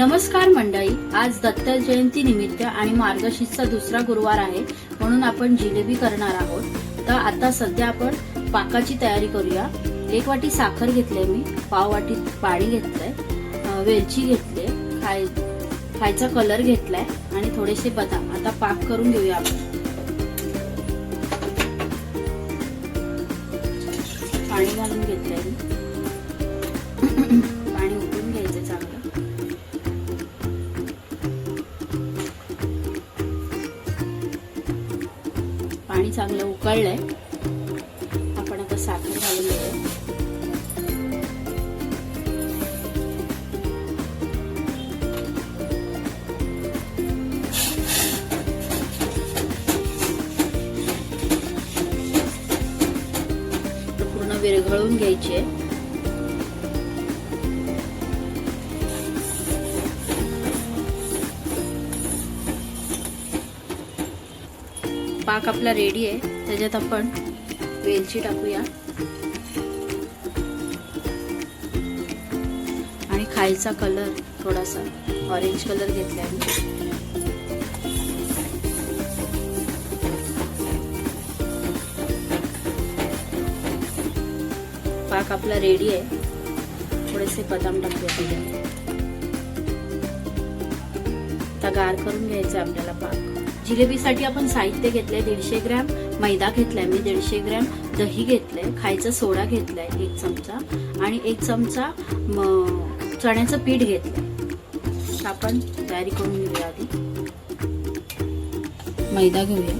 नमस्कार मंडळी आज दत्त जयंती निमित्त आणि मार्गशीर्षचा दुसरा गुरुवार आहे म्हणून आपण जिलेबी करणार आहोत. तर आता सध्या आपण पाकाची तयारी करूया. एक वाटी साखर घेतली मी पाव वाटी पाणी घेतलंय वेलची घेतली खाय खायचा कलर घेतलाय आणि थोडेसे बदाम. आता पाक करून घेऊया आपण. पाणी घालून घेतलंय पाणी चांगलं उकळलंय. आपण आता साखर घालून देतो पूर्ण विरघळून घ्यायची आहे. पाक आपला रेडी आहे. त्याच्यात आपण वेलची टाकूया. आणि खायचा कलर थोडासा ऑरेंज कलर घेतलाय मी. पाक आपला रेडी आहे. थोडेसे बदाम टाकूया त्याच्यात. आता गार करून घ्यायचा आपल्याला पाक. जिलेबीसाठी आपण साहित्य घेतलंय दीडशे ग्रॅम. मैदा घेतलाय मी दीडशे ग्रॅम. दही घेतलंय खायचा सोडा घेतलाय एक चमचा. आणि एक चमचा चण्याचं पीठ घेतलंय. आपण तयारी करून घेऊया आधी. मैदा घेऊया.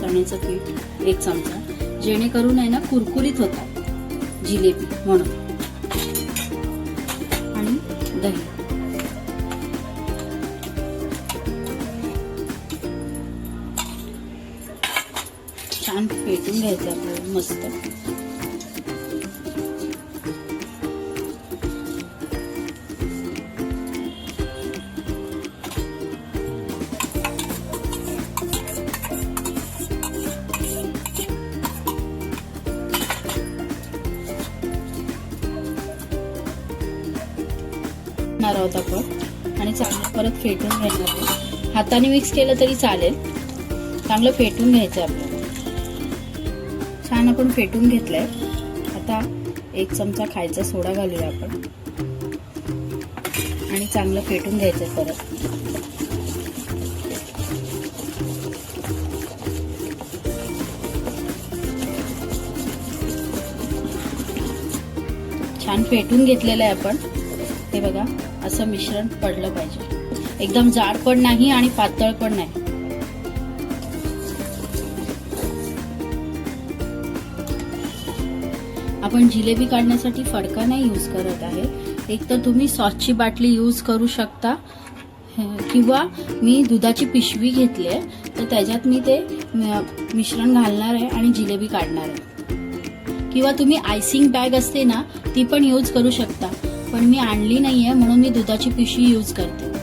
चण्याचं पीठ एक चमचा. जेणेकरून आहे ना कुरकुरीत होतात. जिलेबी म्हणून. आणि? दही. छान फेटून घ्यायचं आपल्याला मस्त. घेणार आहोत आपण. आणि चांगलं परत फेटून घेणार आहोत. हाताने मिक्स केलं तरी चालेल. चांगलं फेटून घ्यायचं आपल्याला. छान आपण फेटून घेतलंय. आता एक चमचा खायचा सोडा घालूया आपण. आणि चांगलं फेटून घ्यायचं परत. छान फेटून घेतलेलं आहे आपण. ते बघा असं मिश्रण पडलं पाहिजे. एकदम जाड पण नाही आणि पातळ पण नाही. आपण जिलेबी काढण्यासाठी फडका नाही यूज करत आहे. एक तर तुम्ही सॉसची बाटली यूज करू शकता. किंवा मी दुधाची पिशवी घेतली आहे तर त्याच्यात मी ते मिश्रण घालणार आहे आणि जिलेबी काढणार आहे. किंवा तुम्ही आयसिंग बॅग असते ना ती पण यूज करू शकता. पण मी आणली नाहीये म्हणून मी दुधाची पिशवी यूज करते.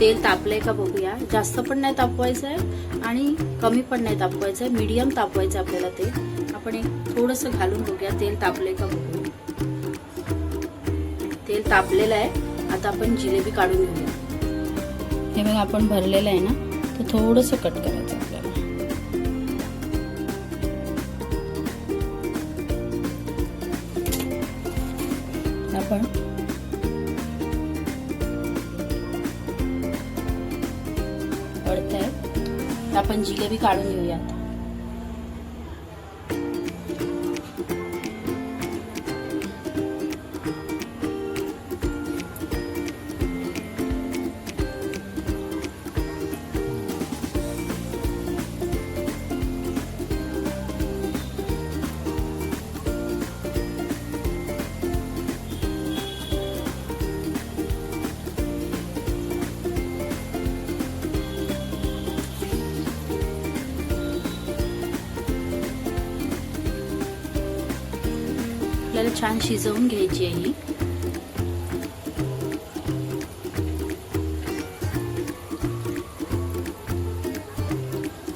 तेल तापलंय का बघूया. जास्त पण नाही तापवायचं आहे आणि कमी पण नाही तापवायचं आहे मीडियम तापवायचं आपल्याला ते आपण एक थोडंसं घालून बघूया तेल तापले का बघू तेल तापलेलं आहे. आता आपण जिलेबी काढून घेऊया. हे बघा आपण भरलेलं आहे ना तर थोडंसं कट करायचं आपल्याला. आपण आपण जिलेबी काढून घेऊयात छान शिजवून घ्यायची आहे ही.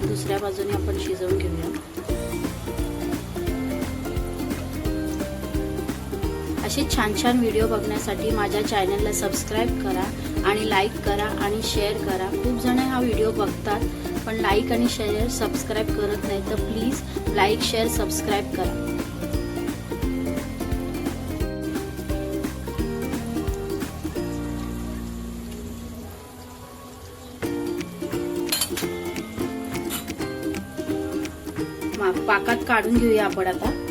दुसऱ्या बाजूने आपण शिजवून घेऊया. असे छान छान व्हिडिओ बघण्यासाठी माझ्या चॅनलला सबस्क्राईब करा आणि लाईक करा आणि शेअर करा. खूप जण हा व्हिडिओ बघतात पण लाईक आणि शेअर सबस्क्राईब करत नाही तर प्लीज लाईक शेअर सबस्क्राईब करा. पाकात काढून घेऊया आपण आता.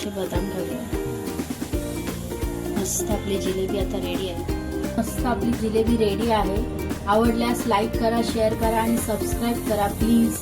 थोडेसे बदाम घालूया मस्त आपली जिलेबी आता रेडी आहे. मस्त आपली जिलेबी रेडी आहे. आवडल्यास लाईक करा शेअर करा आणि सबस्क्राईब करा प्लीज